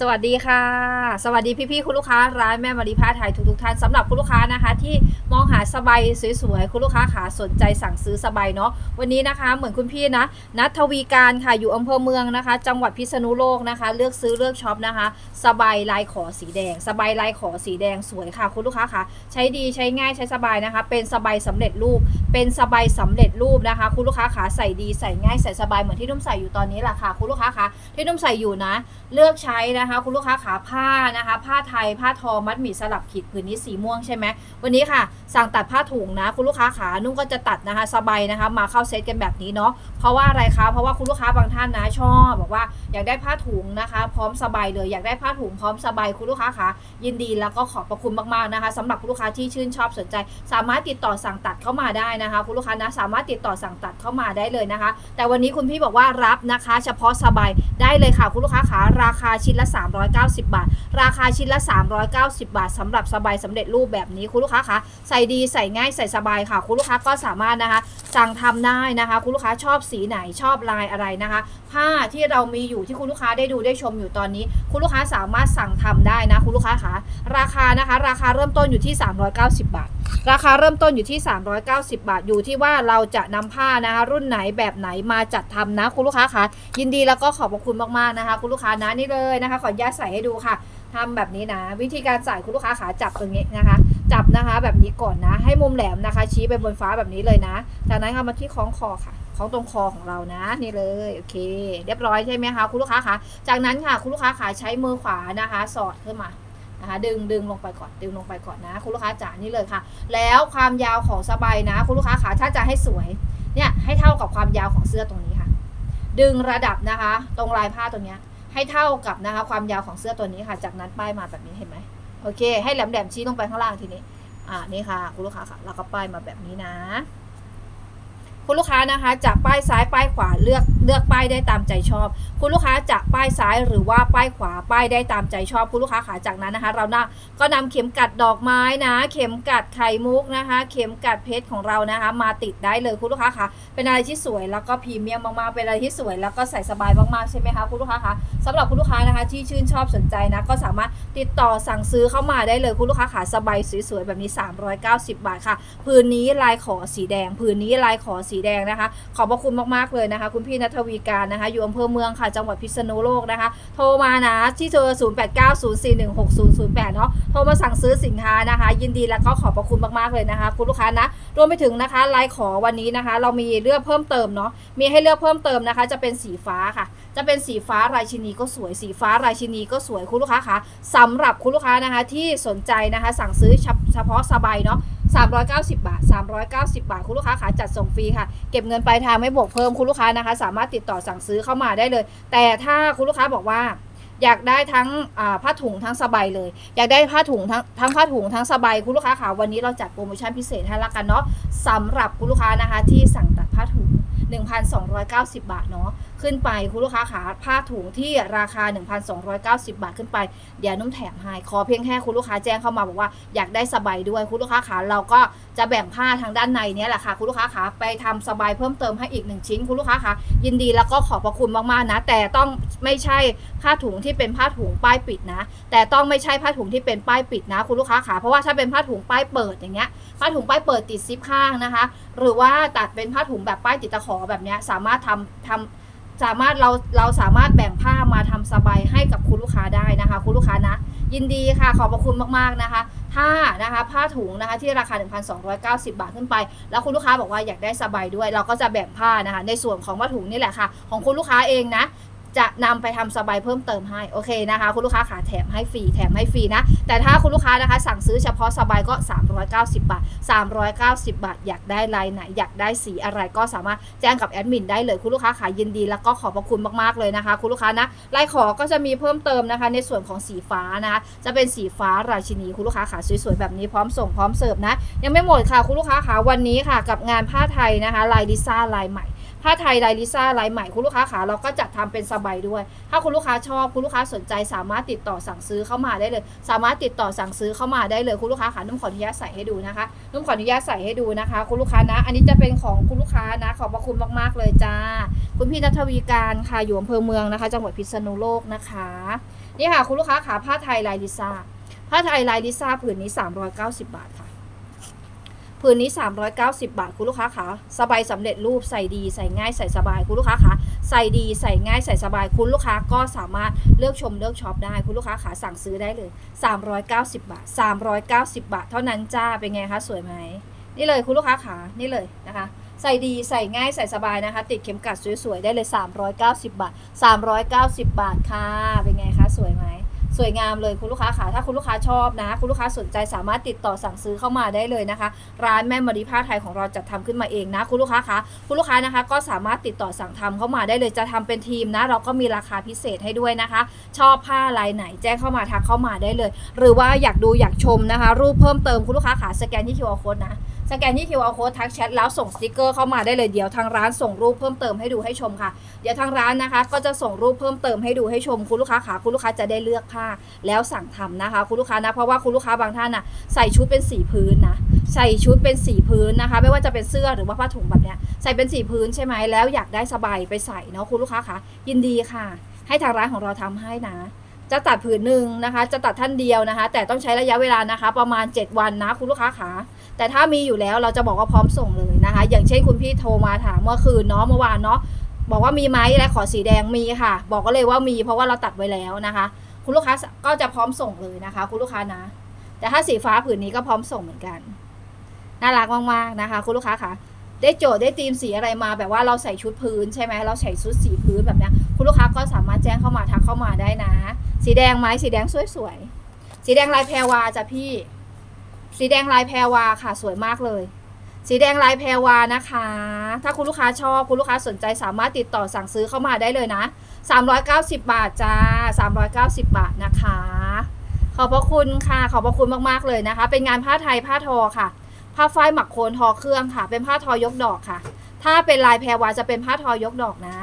สวัสดีค่ะ สวัสดีพี่ๆคุณลูกค้าร้านแม่มารีผ้าไทยทุกๆท่านสำหรับคุณลูกค้านะคะ ที่มองหาสบายสวยๆคุณลูกค้าขาสนใจสั่งซื้อสบายเนาะวันนี้นะคะเหมือนคุณพี่นะนัททวีการค่ะอยู่อำเภอเมืองนะคะ จังหวัดพิษณุโลกนะคะ เลือกซื้อเลือกช็อปนะคะ สบายลายขอสีแดง สบายลายขอสีแดงสวยค่ะ คุณลูกค้าค่ะ ใช้ดีใช้ง่ายใช้สบายนะคะ เป็นสบายสำเร็จรูปเป็นสบายสำเร็จรูปนะคะ คุณลูกค้าขาใส่ดีใส่ง่ายใส่สบายเหมือนที่นุ่มใส่อยู่ตอนนี้แหละค่ะคุณลูกค้าคะที่นุ่มใส่อยู่นะ เลือกใช้นะคะ คุณลูกค้าขาผ้านะคะ ผ้าไทยผ้าทอมัดหมี่สลับขีดผืนนี้สีม่วงใช่ไหมวันนี้ค่ะ สั่งตัดผ้าถุงนะ คุณลูกค้าขานุ่มก็จะตัดนะคะสบายนะคะ มาเข้าเซตกันแบบนี้เนาะเพราะว่าอะไรคะเพราะว่าคุณลูกค้าบางท่านนะชอบบอกว่าอยากได้ผ้าถุงนะคะ พร้อมสบายเลยอยากได้ผ้าถุงพร้อมสบายคุณลูกค้าขายินดีแล้วก็ขอบพระคุณมากๆนะคะสำหรับคุณลูกค้าที่ชื่นชอบสนใจ สามารถติดต่อสั่งตัดเข้ามาได้นะคะคุณลูกค้านะสามารถติดต่อสั่งตัดเข้ามาได้เลยนะคะ แต่วันนี้คุณพี่บอกว่ารับนะคะ เฉพาะสบายได้เลยค่ะคุณลูกค้าขาราคาชิ้นละ 390 บาท ราคาชิ้นละ 390 บาทสำหรับสบายสำเร็จรูปแบบนี้คุณลูกค้าคะใส่ดีใส่ง่ายใส่สบายค่ะ คุณลูกค้าก็สามารถนะคะสั่งทำได้นะคะ คุณลูกค้าชอบสีไหนชอบลายอะไรนะคะ ผ้าที่เรามีอยู่ที่คุณลูกค้าได้ดูได้ชมอยู่ตอนนี้ คุณลูกค้าสามารถสั่งทำได้นะคุณลูกค้าคะราคานะคะ ราคาเริ่มต้นอยู่ที่ 390 บาท ราคาเริ่มต้นอยู่ที่ 390 บาทอยู่ที่ว่าเราจะนำผ้านะคะรุ่นไหนแบบไหนมาจัดทำนะ คุณลูกค้าคะยินดีแล้วก็ขอบพระคุณมากๆนะคะ คุณลูกค้านะนี่เลยนะคะ ขออนุญาตใส่ให้ดูค่ะทำแบบนี้นะ วิธีการใส่คุณลูกค้าขาจับตรงนี้นะคะ จับนะคะแบบนี้ก่อนนะ ให้มุมแหลมนะคะ ชี้ไปบนฟ้าแบบนี้เลยนะ จากนั้นเอามาที่คล้องคอค่ะคล้องตรงคอของเรานะนี่เลยโอเค เรียบร้อยใช่ไหมคะคุณลูกค้าคะจากนั้นค่ะคุณลูกค้าขาใช้มือขวานะคะ สอดขึ้นมา นะคะดึงดึงลงไปก่อนดึงลงไปก่อนนะ คุณลูกค้าจ๋านี่เลยค่ะ แล้วความยาวของสบายนะ คุณลูกค้าขาถ้าจะให้สวยเนี่ยให้เท่ากับความยาวของเสื้อตรงนี้ค่ะ ดึงระดับนะคะ ตรงลายผ้าตรงเนี้ยให้เท่ากับนะคะ ความยาวของเสื้อตัวนี้ค่ะ จากนั้นป้ายมาแบบนี้เห็นไหมโอเค ให้แหลมแหลมชี้ลงไปข้างล่างทีนี้อ่านี่ค่ะ คุณลูกค้าค่ะแล้วก็ป้ายมาแบบนี้นะ คุณลูกค้านะคะจะป้ายซ้ายป้ายขวาเลือกเลือกป้ายได้ตามใจชอบ คุณลูกค้าจะป้ายซ้ายหรือว่าป้ายขวาป้ายได้ตามใจชอบ คุณลูกค้าขาจากนั้นนะคะ เรานะก็นำเข็มกัดดอกไม้นะ เข็มกัดไข่มุกนะคะ เข็มกัดเพชรของเรานะคะ มาติดได้เลยคุณลูกค้าคะเป็นอะไรที่สวยแล้วก็พรีเมียมมากๆเป็นอะไรที่สวย แล้วก็ใส่สบายมากๆใช่ไหมคะคุณลูกค้าคะสำหรับคุณลูกค้านะคะ ที่ชื่นชอบสนใจนะก็สามารถติดต่อสั่งซื้อเข้ามาได้เลยคุณลูกค้าขาสบายสวยๆแบบนี้ 390 บาทค่ะ พื้นนี้ลายขอสีแดง พื้นนี้ลายขอสีแดงนะคะ ขอบพระคุณมากๆเลยนะคะ คุณพี่นัทวีการนะคะ อยู่อำเภอเมืองค่ะจังหวัดพิษณุโลกนะคะ โทรมานะที่เจอ0890416008 เนาะโทรมาสั่งซื้อสินค้านะคะ ยินดีแล้วก็ขอบพระคุณมากๆเลยนะคะ คุณลูกค้านะรวมไปถึงนะคะลายขอวันนี้นะคะ เรามีเลือกเพิ่มเติมเนาะมีให้เลือกเพิ่มเติมนะคะ จะเป็นสีฟ้าค่ะ จะเป็นสีฟ้าราชินีก็สวยสีฟ้าราชินีก็สวยคุณลูกค้าคะสำหรับคุณลูกค้านะคะที่สนใจนะคะ สั่งซื้อเฉพาะสบายเนาะ 390 บาท 390 บาท คุณลูกค้าขาจัดส่งฟรีค่ะ เก็บเงินปลายทางไม่บวกเพิ่มคุณลูกค้านะคะ สามารถติดต่อสั่งซื้อเข้ามาได้เลย แต่ถ้าคุณลูกค้าบอกว่าอยากได้ทั้งผ้าถุงทั้งสบายเลย อยากได้ผ้าถุงทั้งทั้งผ้าถุงทั้งสบายคุณลูกค้าค่ะวันนี้เราจัดโปรโมชั่นพิเศษให้ละกันเนาะสำหรับคุณลูกค้านะคะที่สั่งตัดผ้าถุง 1,290 บาทเนาะขึ้นไปคุณลูกค้าขาผ้าถุงที่ราคา 1,290 บาทขึ้นไป เดี๋ยวนุ่มแถมให้ขอเพียงแค่คุณลูกค้าแจ้งเข้ามาบอกว่าอยากได้สบายด้วยคุณลูกค้าขาเราก็จะแบ่งผ้าทางด้านในเนี้ยแหละค่ะคุณลูกค้าขาไปทำสบายเพิ่มเติมให้อีกหนึ่งชิ้น คุณลูกค้าขายินดีแล้วก็ขอบพระคุณมากๆนะ แต่ต้องไม่ใช่ผ้าถุงที่เป็นผ้าถุงป้ายปิดนะ แต่ต้องไม่ใช่ผ้าถุงที่เป็นป้ายปิดนะ คุณลูกค้าขาเพราะว่าถ้าเป็นผ้าถุงป้ายเปิดอย่างเงี้ยผ้าถุงป้ายเปิดติดซิปข้างนะคะ หรือว่าตัดเป็นผ้าถุงแบบป้ายติดตะขอแบบเนี้ยสามารถทำทำ สามารถเราเราสามารถแบ่งผ้ามาทำสบายให้กับคุณลูกค้าได้นะคะ คุณลูกค้านะ ยินดีค่ะขอบพระคุณมากๆนะคะถ้านะคะผ้าถุงนะคะที่ราคา 1,290 บาทขึ้นไป แล้วคุณลูกค้าบอกว่าอยากได้สบายด้วย เราก็จะแบ่งผ้านะคะในส่วนของผ้าถุงนี่แหละค่ะ ของคุณลูกค้าเองนะ จะนำไปทำสบายเพิ่มเติมให้โอเคนะคะ คุณลูกค้าขาแถมให้ฟรีแถมให้ฟรีนะ แต่ถ้าคุณลูกค้านะคะสั่งซื้อเฉพาะสบายก็ 390 บาท 390 บาท อยากได้ลายไหน อยากได้สีอะไรก็สามารถแจ้งกับแอดมินได้เลยคุณลูกค้าขายินดีแล้วก็ขอบพระคุณมากๆเลยนะคะ คุณลูกค้านะลายขอก็จะมีเพิ่มเติมนะคะ ในส่วนของสีฟ้านะคะจะเป็นสีฟ้าราชินีคุณลูกค้าขาสวยๆแบบนี้พร้อมส่งพร้อมเสิร์ฟนะยังไม่หมดค่ะคุณลูกค้าขาวันนี้ค่ะ กับงานผ้าไทยนะคะ ลายดิซ่าลายใหม่ ผ้าไทยลายลิซ่าลายใหม่คุณลูกค้าขาเราก็จัดทำเป็นสบายด้วย ถ้าคุณลูกค้าชอบคุณลูกค้าสนใจ สามารถติดต่อสั่งซื้อเข้ามาได้เลย สามารถติดต่อสั่งซื้อเข้ามาได้เลยคุณลูกค้าขานุ่มขออนุญาตใส่ให้ดูนะคะนุ่มขออนุญาตใส่ให้ดูนะคะ คุณลูกค้านะ อันนี้จะเป็นของคุณลูกค้านะ ขอบพระคุณมากๆเลยจ้า คุณพี่นัทวีการค่ะอยู่อำเภอเมืองนะคะ จังหวัดพิษณุโลกนะคะนี่ค่ะคุณลูกค้าขาผ้าไทยลายลิซ่าผ้าไทยลายลิซ่าผืนนี้ 390 บาทค่ะ ผืนนี้ 390 บาทคุณลูกค้าขาสบายสำเร็จรูปใส่ดีใส่ง่ายใส่สบายคุณลูกค้าขาใส่ดีใส่ง่ายใส่สบายคุณลูกค้าก็สามารถเลือกชมเลือกช็อปได้คุณลูกค้าขาสั่งซื้อได้เลย 390 บาท 390 บาท เท่านั้นจ้าเป็นไงคะสวยไหมนี่เลยคุณลูกค้าขานี่เลยนะคะใส่ดีใส่ง่ายใส่สบายนะคะ ติดเข็มกัดสวยๆได้เลย 390 บาท 390 บาทค่ะเป็นไงคะสวยไหม สวยงามเลยคุณลูกค้าค่ะถ้าคุณลูกค้าชอบนะ คุณลูกค้าสนใจสามารถติดต่อสั่งซื้อเข้ามาได้เลยนะคะ ร้านแม่มารีผ้าไทยของเราจัดทำขึ้นมาเองนะ คุณลูกค้าคะคุณลูกค้านะคะ ก็สามารถติดต่อสั่งทำเข้ามาได้เลยจะทำเป็นทีมนะ เราก็มีราคาพิเศษให้ด้วยนะคะ ชอบผ้าลายไหนแจ้งเข้ามาทักเข้ามาได้เลย หรือว่าอยากดูอยากชมนะคะ รูปเพิ่มเติมคุณลูกค้าขาสแกนที่ QR code นะ สแกนที่ QR code ทักแชทแล้วส่งสติกเกอร์เข้ามาได้เลยเดี๋ยวทางร้านส่งรูปเพิ่มเติมให้ดูให้ชมค่ะ เดี๋ยวทางร้านนะคะ ก็จะส่งรูปเพิ่มเติมให้ดูให้ชมคุณลูกค้าขาคุณลูกค้าจะได้เลือกผ้าแล้วสั่งทำนะคะ คุณลูกค้านะเพราะว่าคุณลูกค้าบางท่านน่ะใส่ชุดเป็นสีพื้นนะใส่ชุดเป็นสีพื้นนะคะ ไม่ว่าจะเป็นเสื้อหรือว่าผ้าถุงแบบเนี้ยใส่เป็นสีพื้นใช่ไหมแล้วอยากได้สบายไปใส่เนาะคุณลูกค้าคะยินดีค่ะ ให้ทางร้านของเราทำให้นะจะตัดผืนหนึ่งนะคะ จะตัดท่านเดียวนะคะ แต่ต้องใช้ระยะเวลานะคะ ประมาณ 7 วันนะคุณลูกค้าขา แต่ถ้ามีอยู่แล้วเราจะบอกว่าพร้อมส่งเลยนะคะ อย่างเช่นคุณพี่โทรมาถามเมื่อคืนเนาะเมื่อวานเนาะบอกว่ามีไหมและขอสีแดงมีค่ะ บอกก็เลยว่ามีเพราะว่าเราตัดไว้แล้วนะคะ คุณลูกค้าก็จะพร้อมส่งเลยนะคะ คุณลูกค้านะ แต่ถ้าสีฟ้าผืนนี้ก็พร้อมส่งเหมือนกันน่ารักมากๆนะคะ คุณลูกค้าค่ะได้โจทย์ได้ธีมสีอะไรมาแบบว่าเราใส่ชุดพื้นใช่ไหมเราใส่ชุดสีพื้นแบบนี้คุณลูกค้าก็สามารถแจ้งเข้ามาทักเข้ามาได้นะ สีแดงไหมสีแดงสวยๆสีแดงลายแพรวาจ้ะพี่ สีแดงลายแพรวาค่ะสวยมากเลย สีแดงลายแพรวานะคะ ถ้าคุณลูกค้าชอบคุณลูกค้าสนใจสามารถติดต่อสั่งซื้อเข้ามาได้เลยนะ 390 บาทจ้า 390 บาทนะคะ ขอบพระคุณค่ะ ขอบพระคุณมากๆเลยนะคะ เป็นงานผ้าไทยผ้าทอค่ะ ผ้าฝ้ายหมักโคนทอเครื่องค่ะ เป็นผ้าทอยกดอกค่ะ ถ้าเป็นลายแพรวาจะเป็นผ้าทอยกดอกนะ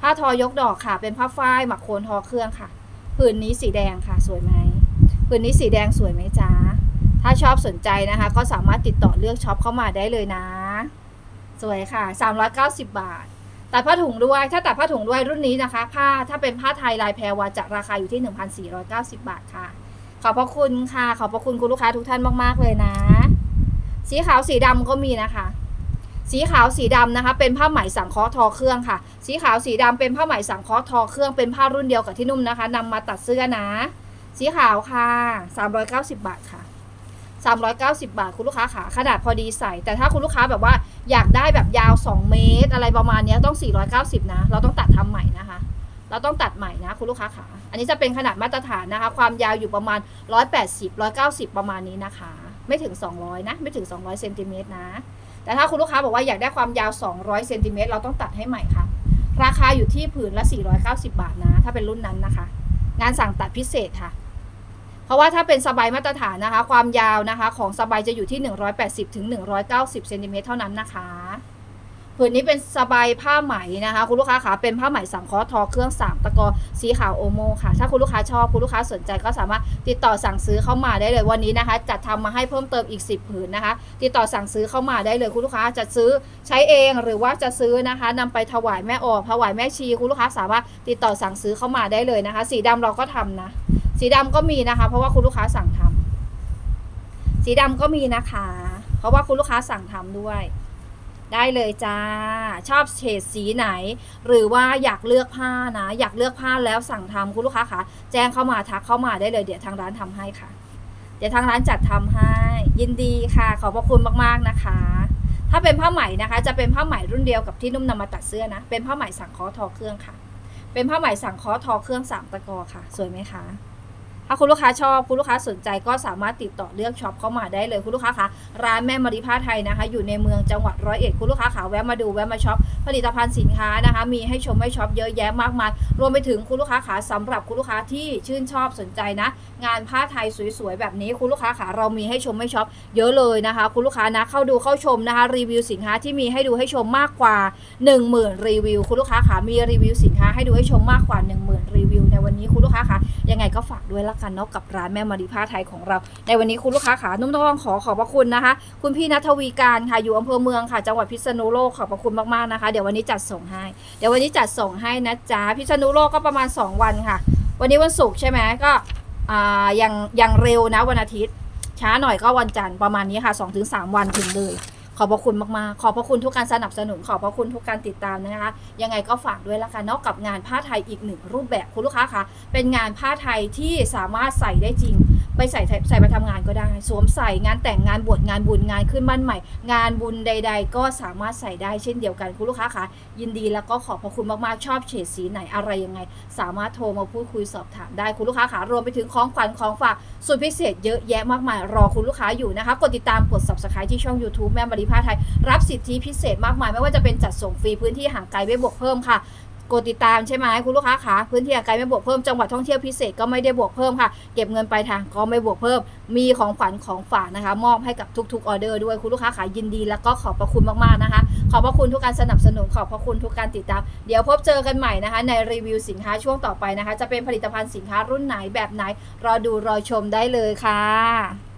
ผ้าทอยกดอกค่ะ เป็นผ้าฝ้ายหมักโคนทอเครื่องค่ะผืนนี้สีแดงค่ะ สวยไหมผืนนี้สีแดงสวยไหมจ๊ะ ถ้าชอบสนใจนะคะ ก็สามารถติดต่อเลือกช็อปเข้ามาได้เลยนะ สวยค่ะ 390 บาท ตัดผ้าถุงด้วย ถ้าตัดผ้าถุงด้วยรุ่นนี้นะคะ ผ้าถ้าเป็นผ้าไทยลายแพรวาจะราคาอยู่ที่ 1,490 บาทค่ะ ขอบพระคุณค่ะ ขอบพระคุณคุณลูกค้าทุกท่านมากๆเลยนะ สีขาวสีดำก็มีนะคะสีขาวสีดำนะคะ เป็นผ้าไหมสังเคราะห์ทอเครื่องค่ะ สีขาวสีดำเป็นผ้าไหมสังเคราะห์ทอเครื่องเป็นผ้ารุ่นเดียวกับที่นุ่มนะคะนำมาตัดเสื้อนะ สีขาวค่ะ 390 บาทค่ะ 390 บาท คุณลูกค้าขาขนาดพอดีใส่ แต่ถ้าคุณลูกค้าแบบว่าอยากได้แบบยาว 2 เมตร อะไรประมาณนี้ต้อง 490 นะ เราต้องตัดทำใหม่นะคะ เราต้องตัดใหม่นะ คุณลูกค้าขาอันนี้จะเป็นขนาดมาตรฐานนะคะ ความยาวอยู่ประมาณ 180 190 ประมาณนี้นะคะ ไม่ถึง 200 นะ ไม่ถึง 200เซนติเมตรนะ แต่ถ้าคุณลูกค้าบอกว่าอยากได้ความยาว 200เซนติเมตรเราต้องตัดให้ใหม่ค่ะ ราคาอยู่ที่ผืนละ 490 บาทนะ ถ้าเป็นรุ่นนั้นนะคะ งานสั่งตัดพิเศษค่ะ ราะว่าถ้าเป็นสบายมาตรฐานนะคะ ความยาวนะคะ ของสบายจะอยู่ที่ 180ถึง190เซนติเมตรเท่านั้นนะคะผืนนี้เป็นสบายผ้าไหมนะคะ คุณลูกค้าขาเป็นผ้าไหมสังเคราะห์ทอเครื่องสามตะกอสีขาวโอโมค่ะ ถ้าคุณลูกค้าชอบคุณลูกค้าสนใจก็สามารถติดต่อสั่งซื้อเข้ามาได้เลยวันนี้นะคะ จัดทำมาให้เพิ่มเติมอีก 10 ผืนนะคะ ติดต่อสั่งซื้อเข้ามาได้เลยคุณลูกค้าจะซื้อใช้เองหรือว่าจะซื้อนะคะนำไปถวายแม่ออกถวายแม่ชีคุณลูกค้าสามารถติดต่อสั่งซื้อเข้ามาได้เลยนะคะ สีดำเราก็ทำนะ สีดำก็มีนะคะ เพราะว่าคุณลูกค้าสั่งทำสีดำก็มีนะคะ เพราะว่าคุณลูกค้าสั่งทำด้วย ได้เลยจ้า ชอบเฉดสีไหน หรือว่าอยากเลือกผ้านะ อยากเลือกผ้าแล้วสั่งทำคุณลูกค้าคะแจ้งเข้ามาทักเข้ามาได้เลยเดี๋ยวทางร้านทำให้ค่ะ เดี๋ยวทางร้านจัดทำให้ ยินดีค่ะ ขอบพระคุณมากๆนะคะ ถ้าเป็นผ้าไหมนะคะ จะเป็นผ้าไหมรุ่นเดียวกับที่นุ่มนำมาตัดเสื้อนะ เป็นผ้าไหมสังเคราะห์ทอเครื่องค่ะเป็นผ้าไหมสังเคราะห์ทอเครื่องสามตะกอค่ะ สวยไหมคะ ถ้าคุณลูกค้าชอบคุณลูกค้าสนใจก็สามารถติดต่อเลือกช็อปเข้ามาได้เลยคุณลูกค้าคะร้านแม่มาริผ้าไทยนะคะ อยู่ในเมืองจังหวัดร้อยเอ็ดคุณลูกค้าขาแวะมาดูแวะมาช็อปผลิตภัณฑ์สินค้านะคะ มีให้ชมให้ช็อปเยอะแยะมากมายรวมไปถึงคุณลูกค้าขาสำหรับคุณลูกค้าที่ชื่นชอบสนใจนะ งานผ้าไทยสวยๆแบบนี้คุณลูกค้าขาเรามีให้ชมให้ช็อปเยอะเลยนะคะ คุณลูกค้านะเข้าดูเข้าชมนะคะ รีวิวสินค้าที่มีให้ดูให้ชมมากกว่า 10,000 รีวิว คุณลูกค้าขามีรีวิวสินค้าให้ดูให้ชมมากกว่า 10,000 รีวิว วันนี้คุณลูกค้าคะยังไงก็ฝากด้วยละกันเนาะกับร้านแม่มารีผ้าไทยของเรา ในวันนี้คุณลูกค้าขานุ่มต้องขอขอบพระคุณนะคะ คุณพี่นัทวีการค่ะอยู่อำเภอเมืองค่ะจังหวัดพิษณุโลกขอบพระคุณมากๆนะคะ เดี๋ยววันนี้จัดส่งให้เดี๋ยววันนี้จัดส่งให้นะจ๊ะพิษณุโลกก็ประมาณ 2 วันค่ะ วันนี้วันศุกร์ใช่ไหมก็อ่ายังยังเร็วนะวันอาทิตย์ ช้าหน่อยก็วันจันทร์ประมาณนี้ค่ะ2-3วันถึงเลย อบพระคุณมากๆ ขอบพระคุณทุกการสนับสนุน ขอบพระคุณทุกการติดตามนะคะ ยังไงก็ฝากด้วยละกันเนอกกับงานผ้าไทยอีกหนึ่งรูปแบบคุณลูกค้าคะเป็นงานผ้าไทยที่สามารถใส่ได้จริง ไปใส่ใส่ไปทำงานก็ได้ สวมใส่งานแต่งงานบวชงานบุญงานขึ้นบ้านใหม่ งานบุญใด ๆ ก็สามารถใส่ได้เช่นเดียวกันคุณลูกค้าคะยินดีแล้วก็ขอบพระคุณมากๆ ชอบเฉดสีไหนอะไรยังไง สามารถโทรมาพูดคุยสอบถามได้คุณลูกค้าคะรวมไปถึงของขวัญของฝากสุดพิเศษเยอะแยะมากมายรอคุณลูกค้าอยู่นะคะกดติดตามกด subscribe ที่ช่อง YouTube แม่มารีผ้าไทย รับสิทธิพิเศษมากมาย ไม่ว่าจะเป็นจัดส่งฟรีพื้นที่ห่างไกลไม่บวกเพิ่มค่ะกดติดตามใช่ไหมคุณลูกค้าคะพื้นที่ห่างไกลไม่บวกเพิ่มจังหวัดท่องเที่ยวพิเศษก็ไม่ได้บวกเพิ่มค่ะ เก็บเงินปลายทางก็ไม่บวกเพิ่ม มีของขวัญของฝากนะคะ มอบให้กับทุกๆออเดอร์ด้วยคุณลูกค้าขายินดีแล้วก็ขอบพระคุณมากๆนะคะ ขอบพระคุณทุกการสนับสนุนขอบพระคุณทุกการติดตาม เดี๋ยวพบเจอกันใหม่นะคะ ในรีวิวสินค้าช่วงต่อไปนะคะ จะเป็นผลิตภัณฑ์สินค้ารุ่นไหนแบบไหนรอดูรอชมได้เลยค่ะ